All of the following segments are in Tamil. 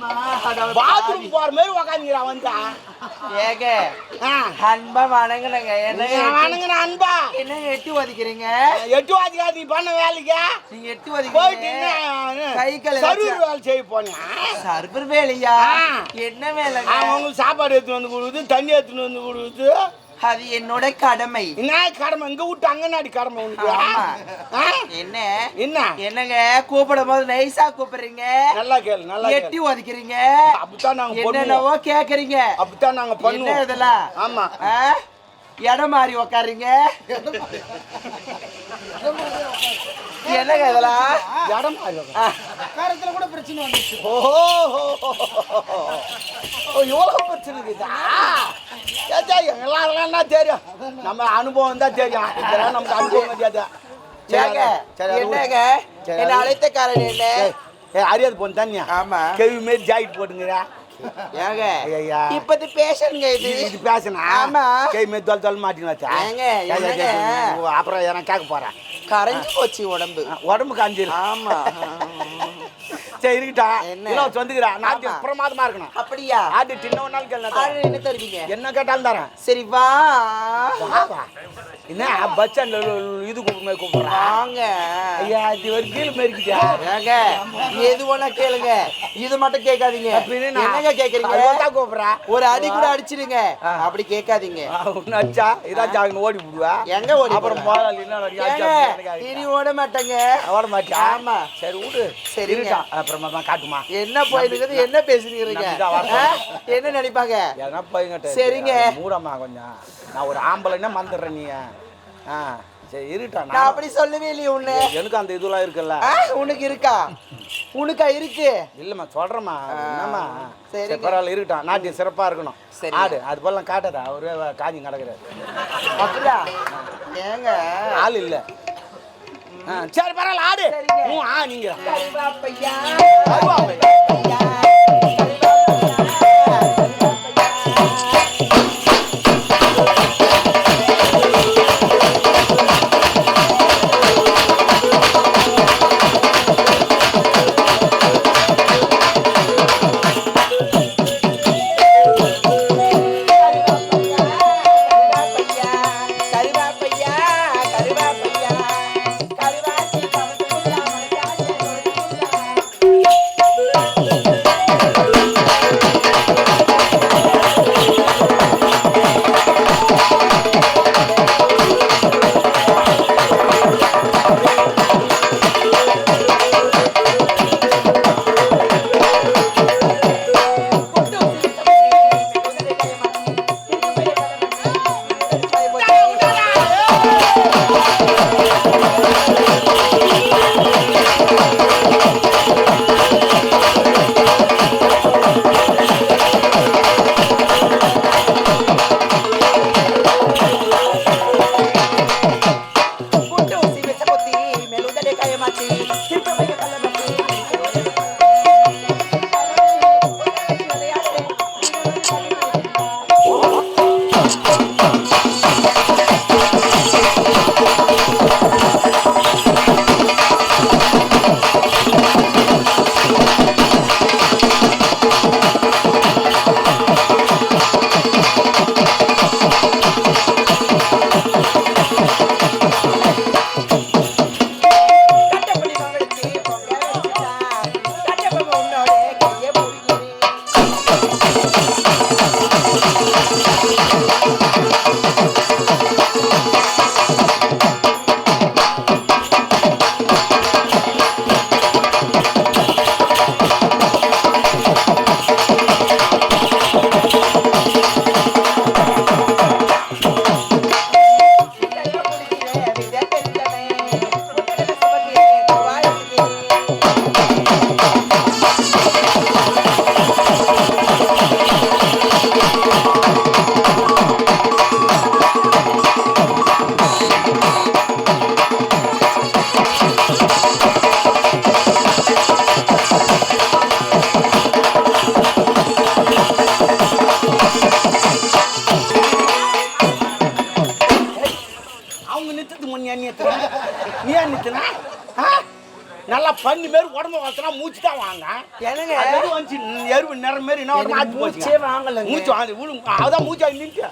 பாத்ரூம் போற மாதிரி உக்காந்துக்கிறான் வந்தா ஏங்க ஆ. அன்பா வணங்குனங்க என்ன வணங்குன அன்பா? என்ன எட்டி ஒதிக்கிறீங்க? எட்டு வாதிக்கா நீ பண்ண வேலைக்கு? நீங்க எட்டி போயிட்டு ஒதிக்கிறீங்க என்ன கை கால் சர்வீஸ் ஏதாச்சும் வேலை செய்ய போனியா? சர்வர் வேலையா. என்ன வேலைங்க? அவங்களுக்கு சாப்பாடு எடுத்துன்னு வந்து கொடுக்குது தண்ணி எடுத்துன்னு வந்து கொடுக்குது. அது என்னோட கடமை. என்ன கடமை இங்க விட்டு அங்கனாடி கடமை உனக்கு? என்ன? என்ன? என்னங்க? கூப்பிடும் போது நைஸா கூப்பிடுறீங்க? நல்லா கேளு நல்லா எட்டி ஒதிக்கிறீங்க? அப்படித்தான் நாங்க பண்ணுவோம். என்னென்னவோ கேக்குறீங்க. அப்படித்தான் நாங்க என்ன பண்ணுவோம். இதெல்லாம்? ஆமா. ஆ? இடம் மாறி உக்காருங்க என்னங்க இதெல்லாம்? இடம் மாறி உக்காரு. ஆ, காரத்துல கூட பிரச்சனை வந்துச்சு ஓஹோ. ஓ இவ்வளோ பிரச்சனை இருக்குதா எல்லாம் தெரியும்? நம்ம அனுபவம் தான் தெரியும். இதெல்லாம் நமக்கு அனுபவம் தெரியாது. என்னங்க? என்ன அது அழைத்த காரணம் என்ன? ஏய், ஏய், அறியாது போன தண்ணியா? ஆமா. கேவி மாரி ஜாக்கெட் போட்டுங்கிறா ஏங்க ஐயா. இப்பது பேஷனுங்க இது. இது ஆமா. கேவி மாரி தொல் தொல் மாட்டின்னு வச்சா? ஏங்க, அப்புறம் எனக்கு கேட்க போறேன் கரைஞ்சு போச்சு உடம்பு. உடம்பு காஞ்சிரு ஆமா. சரி இருக்கட்டா? என்ன? வந்துக்கிறா. பிரமாதமா இருக்கணும். அப்படியா? ஆட்டு சின்ன ஒரு நாள் கேள்வி என்ன தருவீங்க? என்ன கேட்டாலும் தரேன். சரி வா. என்ன பஸ் ஸ்டாண்ட்ல இது கூப்பிடுமே கூப்பிடுறா. வாங்க. ஐயா இது ஒரு கீழ் மேற்கிட்டா ஏங்க எது வேணா கேளுங்க. இது மட்டும் கேட்காதீங்க. என்னங்க கேக்குறீங்க? கூப்பிடுறா. ஒரு அடி கூட அடிச்சிடுங்க ஆ. அப்படி கேட்காதீங்க. அச்சா இதாச்சா அவங்க ஓடி விடுவா. எங்க ஓடி அப்புறம் போறா? முதலாளி என்ன அடிச்சா ஓட மாட்டேங்க. ஓட மாட்டியா? ஆமா. சரி விடு. சரிங்க. அப்புறமா தான் காட்டுமா? என்ன போயிருக்குது என்ன பேசுறீங்க? என்ன நினைப்பாங்க? எதனா போய்கிட்ட சரிங்க. மூடமா கொஞ்சம். நான் ஒரு ஆம்பளைன்னா மந்துடுறேன் நீ. ஆ சரி இருட்டா நான் அப்படி சொல்லவே இல்லையே உன்னை. எனக்கு அந்த இதெல்லாம் இருக்குல்ல. உனக்கு இருக்கா? உனக்கா இருக்கு? இல்லம்மா சொல்றேம்மா. என்னம்மா. சரி பரவாயில்ல இருக்கட்டும் நாட்டியம் சிறப்பா இருக்கணும். சரிங்க. ஆடு அது போலாம் காட்டாதா. அவரே காஞ்சி கிடக்குறாரு. அப்படியா? ஏங்க. ஆள் இல்ல. சரி பரவாயில்ல ஆடு. நீங்க. பண்ணி மாரி உடம்பு வளர்த்தனா மூச்சு தான் வாங்க. என்னங்க? அது வந்துச்சு? எருவு நிறம் மாரி என்ன எனக்கு மாற்றி மூச்சே வாங்கலங்க? மூச்சு வாங்க அதான் மூச்சு நின்றுச்சு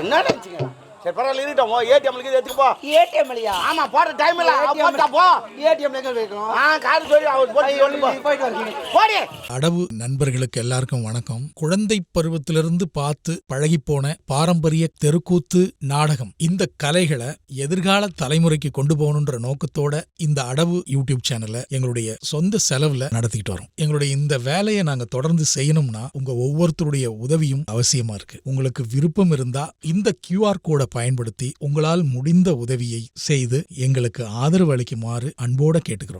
என்ன நினச்சிங்க சரி பரவாயில்ல இருக்கட்டும். ஓ ஏடிஎம்லுக்கு இது எடுத்துக்கு போ. ஏடிஎம் இல்லையா ஆமா போட டைம் இல்ல. போட்டா போ. ஏடிஎம் எங்க வைக்கணும் ஆ கார் சொல்லி அவர் போட்டு சொல்லு போ. போயிட்டு வரீங்க போடி. அடவு நண்பர்களுக்கு எல்லாருக்கும் வணக்கம். குழந்தை பருவத்திலிருந்து பார்த்து பழகிப்போன பாரம்பரிய தெருக்கூத்து நாடகம். இந்த கலைகளை எதிர்கால தலைமுறைக்கு கொண்டு போகணுன்ற நோக்கத்தோட இந்த அடவு யூடியூப் சேனலை எங்களுடைய சொந்த செலவுல நடத்திக்கிட்டு வரோம். எங்களுடைய இந்த வேலையை நாங்க தொடர்ந்து செய்யணும்னா உங்க ஒவ்வொருத்தருடைய உதவியும் அவசியமா இருக்கு. உங்களுக்கு விருப்பம் இருந்தா இந்த கியூஆர் கோடை பயன்படுத்தி உங்களால் முடிந்த உதவியை செய்து எங்களுக்கு ஆதரவு அளிக்குமாறு அன்போட கேட்டுக்கிறோம்.